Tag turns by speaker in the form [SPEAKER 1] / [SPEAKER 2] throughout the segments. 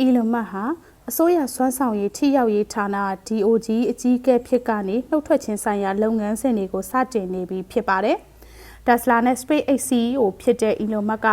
[SPEAKER 1] အီလွန်မတ်ဟာအစိုးရစွမ်းဆောင်ရည်ထိရောက်ရေးဌာန DOG အကြီးအကဲဖြစ်ကနေနှုတ်ထွက်ခြင်းဆိုင်ရာလုပ်ငန်းစဉ်တွေကိုစတင်နေပြီဖြစ်ပါတယ်။ Tesla နဲ့ SpaceX CEO ဖြစ်တဲ့ Elon Musk က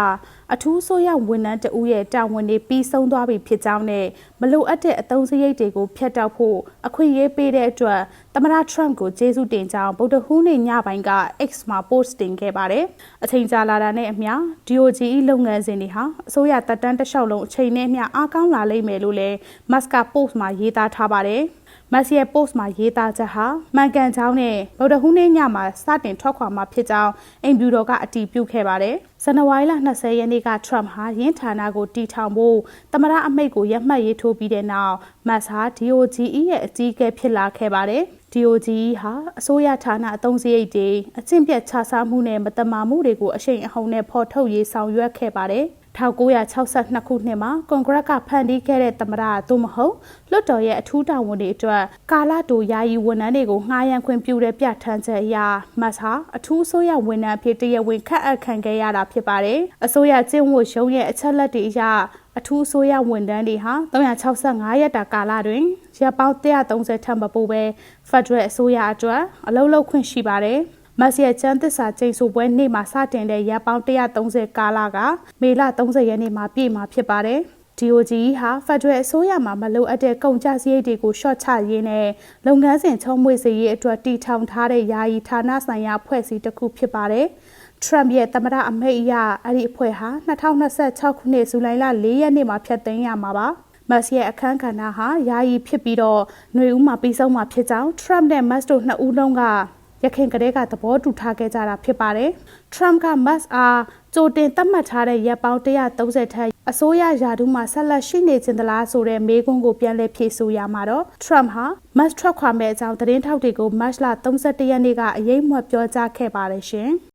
[SPEAKER 1] အထူးဆိုရဝန်ထမ်းတဦးရဲ့တာဝန်တွေပြီးဆုံးသွားပြီဖြစ်ကြောင်းနဲ့မလိုအပ်တဲ့အသုံးစရိတ်တွေကိုဖျက်တောက်ဖို့အခွင့်အရေးပေးတဲ့အတွက်သမ္မတ Trump ကိုကျေးဇူးတင်ကြောင်းဗုဒ္ဓဟူးနေ့ညပိုင်းက X မှာ post တင်ခဲ့ပါတယ်။အချိန်ကြာလာတာနဲ့အမျှ DOG လုပ်ငန်းစဉ်တွေဟာအစိုးရတပ်တန်းတစ်လျှောက်လုံးအချိန်နဲ့အမျှအားကောင်းလာလိမ့်မယ်လို့လည်း Musk က post မှာရေးသားထားပါတယ်။ မက်ဆီရဲ့ post မှာရေးသားချက်ဟာမှန်ကန်ကြောင်းနဲ့ဗုဒ္ဓဟူးနေ့ညမှာစတင်ထွက်ခွာမှာဖြစ်ကြောင်းအိမ်ဖြူတော်ကအတည်ပြုခဲ့ပါတယ်။ဇန်နဝါရီလ20ရက်နေ့က Trump ဟာရင်းဌာနကိုတီထောင်ဖို့သမ္မတအမိန့်ကိုရမှတ်ရေးထိုးပြီးတဲ့နောက်မတ်ဟာ DOGE ရဲ့အကြီးအကဲဖြစ်လာခဲ့ပါတယ်။ DOGE ဟာအစိုးရဌာနအသုံးစရိတ်တွေအကျင့်ပြတ်ခြစားမှုနဲ့မတမာမှုတွေကိုအရှိန်အဟုန်နဲ့ဖော်ထုတ်ရေးဆောင်ရွက်ခဲ့ပါတယ်။ 1962ခုနှစ်မှာကွန်ဂရက်ကဖန်တီးခဲ့တဲ့သမ္မတသို့မဟုတ်လွှတ်တော်ရဲ့အထူးတာဝန်တွေအတွက်ကာလတိုယာယီဝန်ထမ်းတွေကိုငှားရမ်းခွင့်ပြုတဲ့ပြဋ္ဌာန်းချက်အရမတ်ဟာအထူးအစိုးရဝန်ထမ်းအဖြစ်တရားဝင်ခန့်အပ်ခံခဲ့ရတာဖြစ်ပါတယ်။အစိုးရကျင့်ဝတ်ရုံးရဲ့အချက်လက်တွေအရအထူးအစိုးရဝန်ထမ်းတွေဟာ365ရက်တာကာလတွင်ရပ်ပေါင်း130ထပ်မပိုပဲဖက်ဒရယ်အစိုးရအတွက်အလုပ်လုပ်ခွင့်ရှိပါတယ်။ မတ်ရဲ့ကျန်းသစ္စာကျိန်ဆိုပွဲနေ့မှာစတင်တဲ့ရပ်ပေါင်း130ကာလကမေလ30ရက်နေ့မှာပြည့်မှာဖြစ်ပါတယ်။ DOG ဟာဖက်ဒရယ်အစိုးရမှာမလိုအပ်တဲ့ကုန်ကျစရိတ်တွေကိုရှော့ချရေးနဲ့လုပ်ငန်းစဉ်ချုံးမွေစေရေးအတွက်တည်ထောင်ထားတဲ့ယာယီဌာနဆိုင်ရာဖွဲ့စည်းတစ်ခုဖြစ်ပါတယ်။ Trump ရဲ့သမ္မတအမိန့်အရအဲ့ဒီအဖွဲ့ဟာ2026ခုနှစ်ဇူလိုင်လ4ရက်နေ့မှာဖျက်သိမ်းရမှာပါ။မတ်ရဲ့အခမ်းကဏ္ဍဟာယာယီဖြစ်ပြီးတော့ຫນွေဦးမှာပြီးဆုံးမှာဖြစ်ကြောင်း Trump နဲ့ Musk တို့နှစ်ဦးလုံးက ရခင်ကတည်းကသဘောတူထားခဲ့ကြတာဖြစ်ပါတယ်။ Trump က Musk အားကြိုတင်သတ်မှတ်ထားတဲ့ရက်ပေါင်း130ထက်အစိုးရယာဒူးမှာဆက်လက်ရှိနေခြင်းသလားဆိုတဲ့မေးခွန်းကိုပြန်လည်ဖြေဆိုရမှာတော့ Trump ဟာ Musk ထွက်ခွာမဲ့အကြောင်းသတင်းထောက်တွေကို March လ31ရက်နေ့ကအရေးမွတ်ပြောကြားခဲ့ပါတယ်ရှင်။